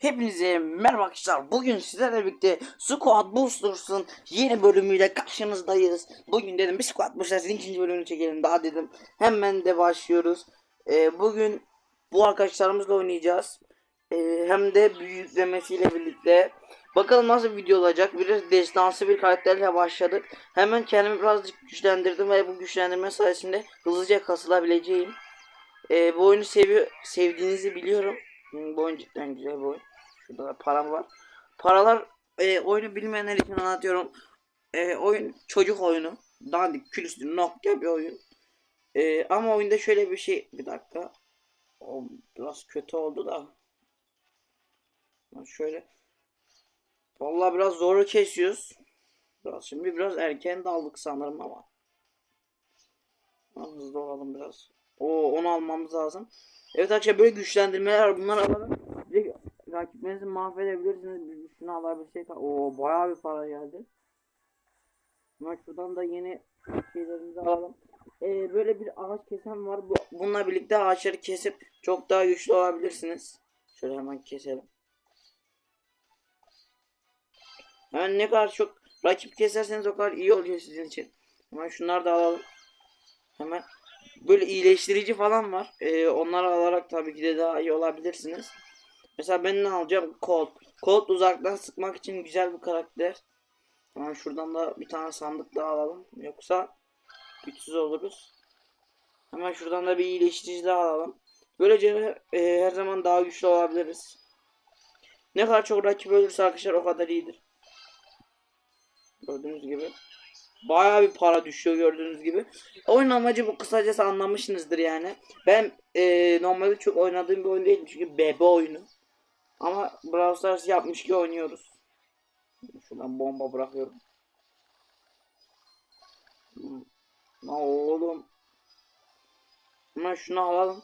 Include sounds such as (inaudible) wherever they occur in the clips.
Hepinize merhaba arkadaşlar. Bugün sizlerle birlikte Squad Boosters'ın yeni bölümüyle karşınızdayız. Bugün dedim bir Squad Boosters'ın ikinci bölümünü çekelim daha dedim. Hemen de başlıyoruz. Ee, bugün bu arkadaşlarımızla oynayacağız. Ee, hem de büyüklemesiyle birlikte. Bakalım nasıl bir video olacak. Biraz destansı bir karakterle başladık. Hemen kendimi birazcık güçlendirdim ve bu güçlendirme sayesinde hızlıca kasılabileceğim. Ee, bu oyunu seviyor, sevdiğinizi biliyorum. Hmm, Bu oyun cidden güzel bir oyun. Şurada da param var. Paralar e, oyunu bilmeyenler için anlatıyorum. E, oyun çocuk oyunu. Dandik, külüstü, nokta bir oyun. E, ama oyunda şöyle bir şey. Bir dakika. O biraz kötü oldu da. Şöyle. Vallahi biraz zoru kesiyoruz. Biraz şimdi biraz erken daldık sanırım ama. Hızlı olalım biraz. O onu almamız lazım. Evet arkadaşlar böyle güçlendirmeler var. Bunları alalım. Rakiplerinizi mahvedebilirsiniz. Şunu alabilsek. Oo bayağı bir para geldi. Ama şuradan da yeni şeylerimizi alalım. Ee, böyle bir ağaç kesen var. Bu, bununla birlikte ağaçları kesip çok daha güçlü olabilirsiniz. Şöyle hemen keselim. Yani ne kadar çok rakip keserseniz o kadar iyi oluyor sizin için. Hemen şunları da alalım. Hemen böyle iyileştirici falan var. Ee, onları alarak tabii ki de daha iyi olabilirsiniz. Mesela ben ne alacağım? Colt. Colt uzaktan sıkmak için güzel bir karakter. Hemen şuradan da bir tane sandık daha alalım. Yoksa güçsüz oluruz. Hemen şuradan da bir iyileştirici daha alalım. Böylece e, her zaman daha güçlü olabiliriz. Ne kadar çok rakip ölürse arkadaşlar o kadar iyidir. Gördüğünüz gibi. Bayağı bir para düşüyor gördüğünüz gibi. Oyun amacı bu kısacası anlamışsınızdır yani. Ben e, normalde çok oynadığım bir oyun değil çünkü bebe oyunu. Ama Brawl Stars yapmış ki oynuyoruz. Şuradan bomba bırakıyorum. Lan oğlum. Hemen şunu alalım.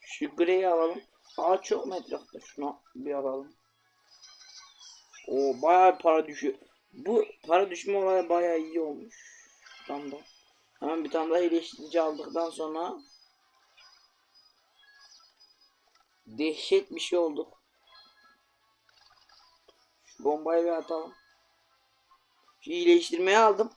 Şu griyi alalım. Ağaç çok mu etrafta? Şunu bir alalım. O bayağı para düşüyor. Bu para düşme olayı bayağı iyi olmuş. Da. Hemen bir tane daha iyileştirici aldıktan sonra dehşet bir şey olduk. Şu bombayı bir atalım. Şu iyileştirmeyi aldım.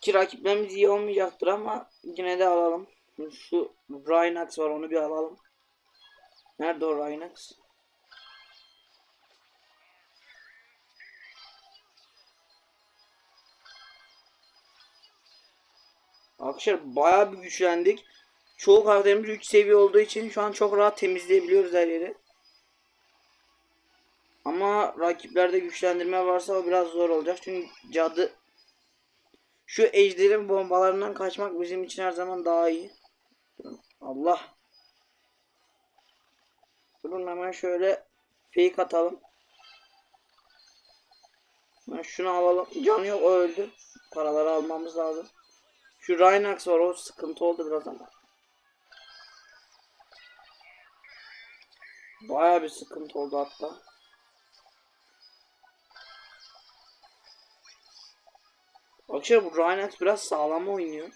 Ki rakiplerimiz iyi olmayacaktır ama yine de alalım. Şu Rhinox var onu bir alalım. Nerede o Rhinox? Arkadaşlar bayağı bir güçlendik. Çoğu karakterimiz 3 seviye olduğu için şu an çok rahat temizleyebiliyoruz her yeri. Ama rakiplerde güçlendirme varsa o biraz zor olacak. Çünkü cadı şu ejderin bombalarından kaçmak bizim için her zaman daha iyi. Allah. Durun hemen şöyle fake atalım. Ben şunu alalım. Canı yok o öldü. Paraları almamız lazım. Şu Rhinox var o sıkıntı oldu biraz ama. Baya bir sıkıntı oldu hatta. Arkadaşlar bu Rhinox biraz sağlam oynuyor.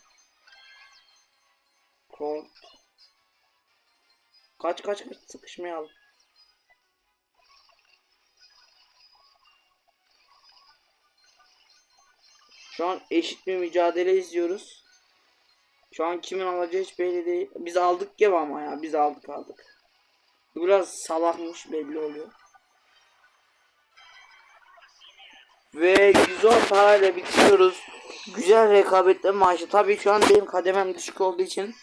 Colt. Kaç kaç kaç sıkışmayalım. Şu an eşit bir mücadele izliyoruz. Şu an kimin alacağı hiç belli değil. Biz aldık gibi ama ya. Biz aldık aldık. Biraz salakmış belli oluyor. Ve 110 parayla bitiriyoruz. Güzel rekabetli maçı. Tabii şu an benim kademem düşük olduğu için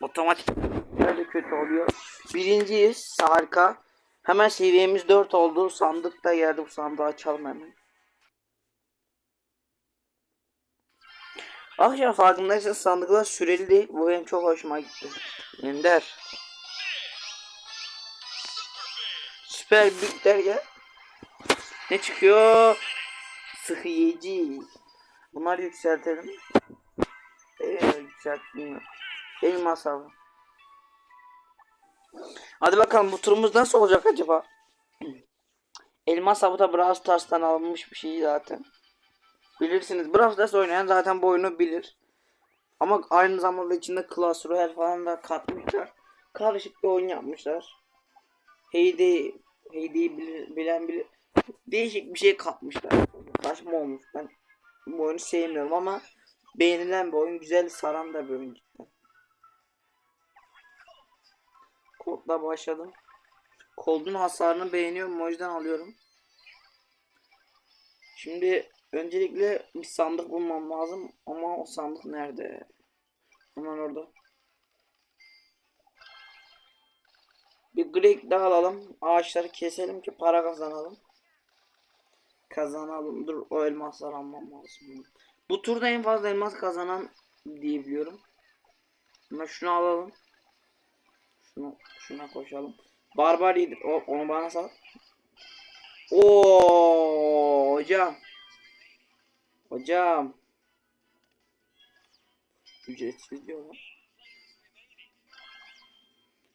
otomatik böyle kötü oluyor. Birinciyiz. Harika. Hemen seviyemiz 4 oldu. Sandık da geldi. Bu sandığı açalım hemen. Arkadaşlar farkındaysanız sandıklar süreli değil. Bu benim çok hoşuma gitti. Ender. Süper büyük derken ne çıkıyor? Sıhhiyeci. Bunları yükseltelim. Evet yükseltmiyor. Elmas avı. Hadi bakalım bu turumuz nasıl olacak acaba? (clears throat) Elmas da Brawl Stars'tan alınmış bir şey zaten. Bilirsiniz. Brawl Stars oynayan zaten bu oyunu bilir. Ama aynı zamanda içinde Clash Royale falan da katmışlar. Karışık bir oyun yapmışlar. Heyday Bilir, bilen bilir. Değişik bir şey katmışlar. Saçma olmuş. Ben bu oyunu sevmiyorum ama beğenilen bir oyun. Güzel saran da bir oyun cidden. Kodla başladım. Kodun hasarını beğeniyorum o yüzden alıyorum. Şimdi öncelikle bir sandık bulmam lazım ama o sandık nerede? Hemen orada. Bir Greg daha alalım. Ağaçları keselim ki para kazanalım. Kazanalım. Dur o elmasları almam lazım. Bu turda en fazla elmas kazanan diyebiliyorum. Ama şunu alalım. Şunu şuna koşalım. Barbar. O, onu bana sal. Oo hocam. Hocam. Ücretsiz diyorlar.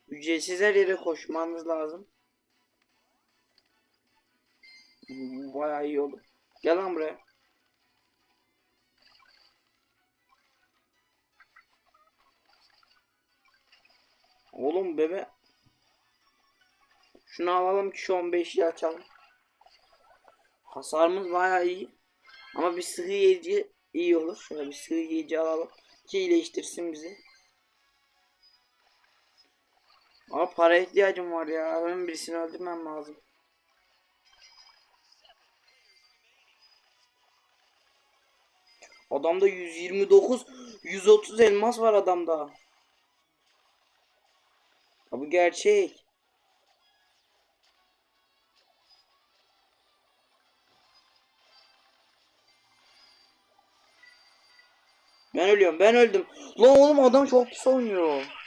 Ücretsiz her yere koşmanız lazım. Bayağı iyi oldu. Gel lan buraya. Oğlum bebe. Şunu alalım ki şu 15'i açalım. Hasarımız bayağı iyi. Ama bir sıhhi yiyici iyi olur. Şöyle bir sıhhi yiyici alalım. Ki iyileştirsin bizi. Ama para ihtiyacım var ya. Benim birisini öldürmem lazım. Adamda 129 130 elmas var adamda. Ya bu gerçek. Ben ölüyorum. Ben öldüm. Lan oğlum adam çok pis oynuyor.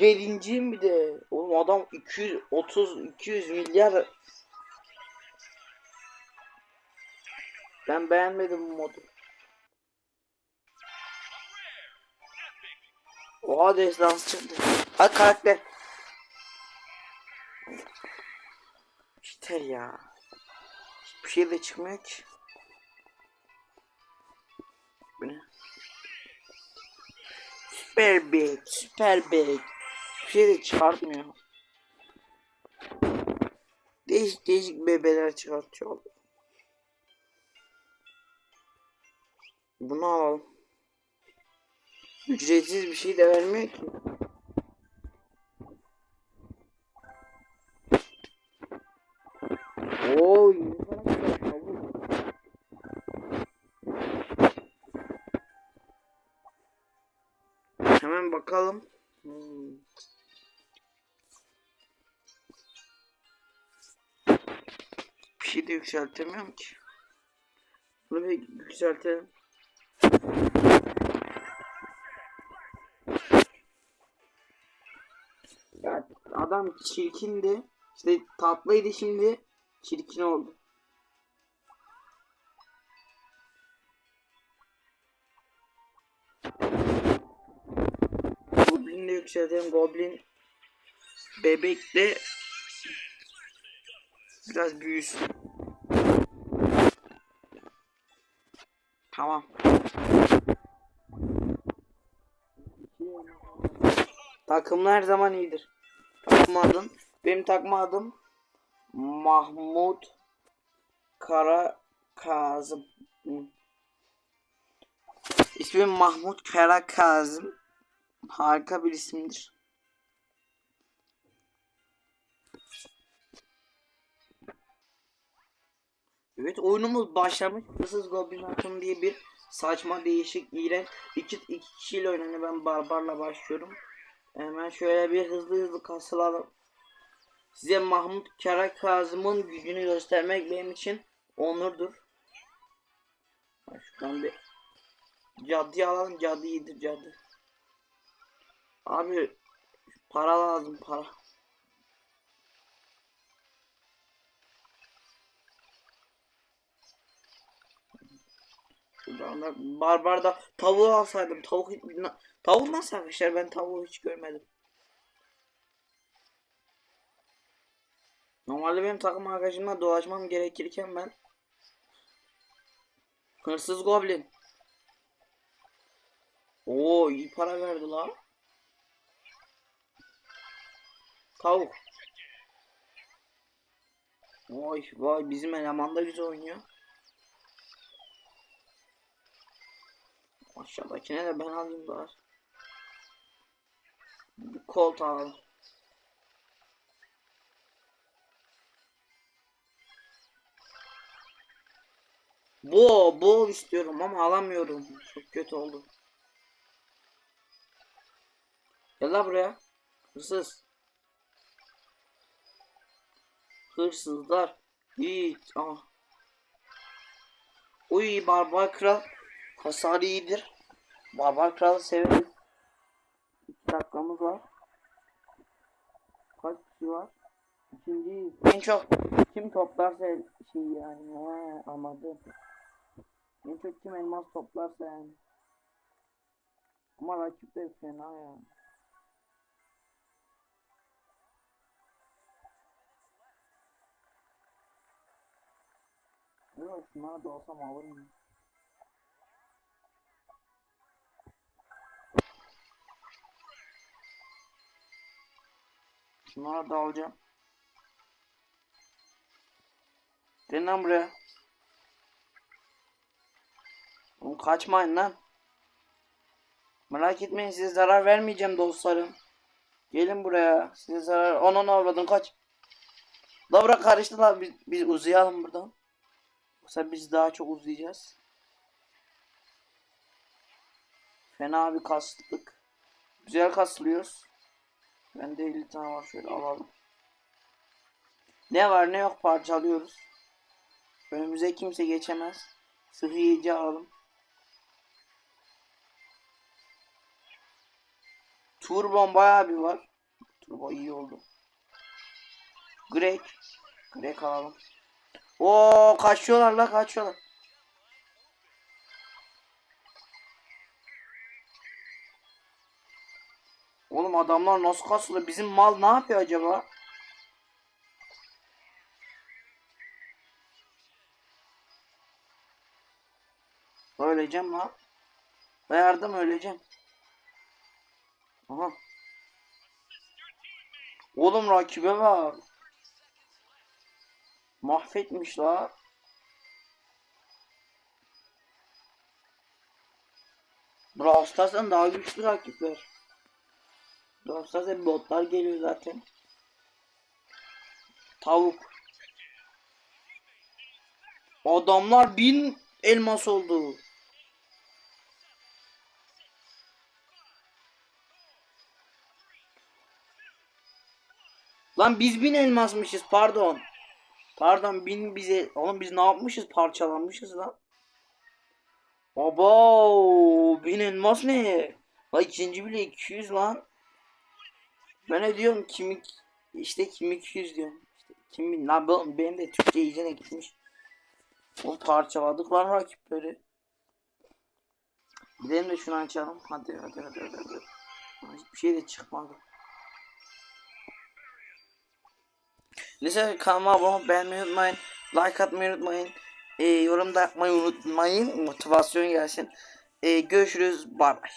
Yedinciyim bir de. Oğlum adam 230 200 milyar. Ben beğenmedim bu modu. Oha destans çıktı. Hadi karakter. Yeter ya. Bir şey de çıkmıyor ki. Bu ne? Süper big, süper big. Bir şey de çıkartmıyor. Değişik değişik bebeler çıkartıyor. Bunu alalım. Ücretsiz bir şey de vermiyor ki. Oo. Hemen bakalım. Bir şey de yükseltemiyorum ki. Bunu bir yükseltelim. Ya adam çirkindi. İşte tatlıydı şimdi çirkin oldu. Goblin de yükseltelim. Goblin bebek de biraz büyüsün. Tamam. Takımlar her zaman iyidir. Takma adım. Benim takma adım Mahmut Kara Kazım. İsmim Mahmut Kara Kazım. Harika bir isimdir. Evet oyunumuz başlamış. Hırsız Goblin Hatun diye bir saçma değişik iğrenç iki, iki kişiyle oynanıyor. Ben Barbar'la başlıyorum. Hemen şöyle bir hızlı hızlı kasılalım. Size Mahmut Kara Kazım'ın gücünü göstermek benim için onurdur. Şuradan bir caddıyı alalım. Cadı iyidir cadı. Abi para lazım para. Şuradan da barbarda tavuğu alsaydım. Tavuk tavuk nasıl arkadaşlar ben tavuğu hiç görmedim. Normalde benim takım arkadaşımla dolaşmam gerekirken ben Hırsız Goblin Oo iyi para verdi la. Tavuk. Vay vay bizim eleman da güzel oynuyor. Aşağıdakine de ben alayım bari. Bir kolt alalım. Bu, bu istiyorum ama alamıyorum. Çok kötü oldu. Gel la buraya. Hırsız. Hırsızlar. Hiç. Ah. Uy barbar kral. Hasarı iyidir. Barbar kralı severiz. 2 dakikamız var. Kaç kişi var? İkinciyiz. En çok kim toplarsa şey yani. He, anladım. En çok kim elmas toplarsa yani. Ama rakip de fena yani. Yok şunlara da olsam alır mıyım? Şunlara da alacağım. Gelin lan buraya. Oğlum kaçmayın lan. Merak etmeyin size zarar vermeyeceğim dostlarım. Gelin buraya. Size zarar... Onun avradın kaç. La bırak karıştı la biz, biz uzayalım buradan. Yoksa biz daha çok uzayacağız. Fena bir kaslık. Güzel kaslıyoruz. Bende 50 tane var şöyle alalım. Ne var ne yok parçalıyoruz. Önümüze kimse geçemez. Sıhhiyeci alalım. Turbon bayağı bir var. Turbo iyi oldu. Greg. Greg alalım. Oo kaçıyorlar la kaçıyorlar. Oğlum adamlar nasıl kasılıyor? Bizim mal ne yapıyor acaba? Öleceğim lan. Yardım öleceğim. Aha. Oğlum rakibe bak. Mahvetmiş la. Brawl Stars'tan daha güçlü rakipler. Brawl Stars'ta botlar geliyor zaten. Tavuk. Adamlar bin elmas oldu. Lan biz bin elmasmışız pardon. Pardon bin bize oğlum biz ne yapmışız parçalanmışız lan. Abo bin elmas ne? La ikinci bile 200 lan. Ben ne diyorum kimik işte kim 200 diyorum. İşte kim bin lan benim, benim de Türkçe iyicene gitmiş. O parçaladık lan rakipleri. Gidelim de şunu açalım. Hadi hadi hadi hadi. hadi. Hiçbir şey de çıkmadı. Neyse kanalıma abone olup beğenmeyi unutmayın. Like atmayı unutmayın. E, yorum da yapmayı unutmayın. Motivasyon gelsin. E, görüşürüz. Bay bay.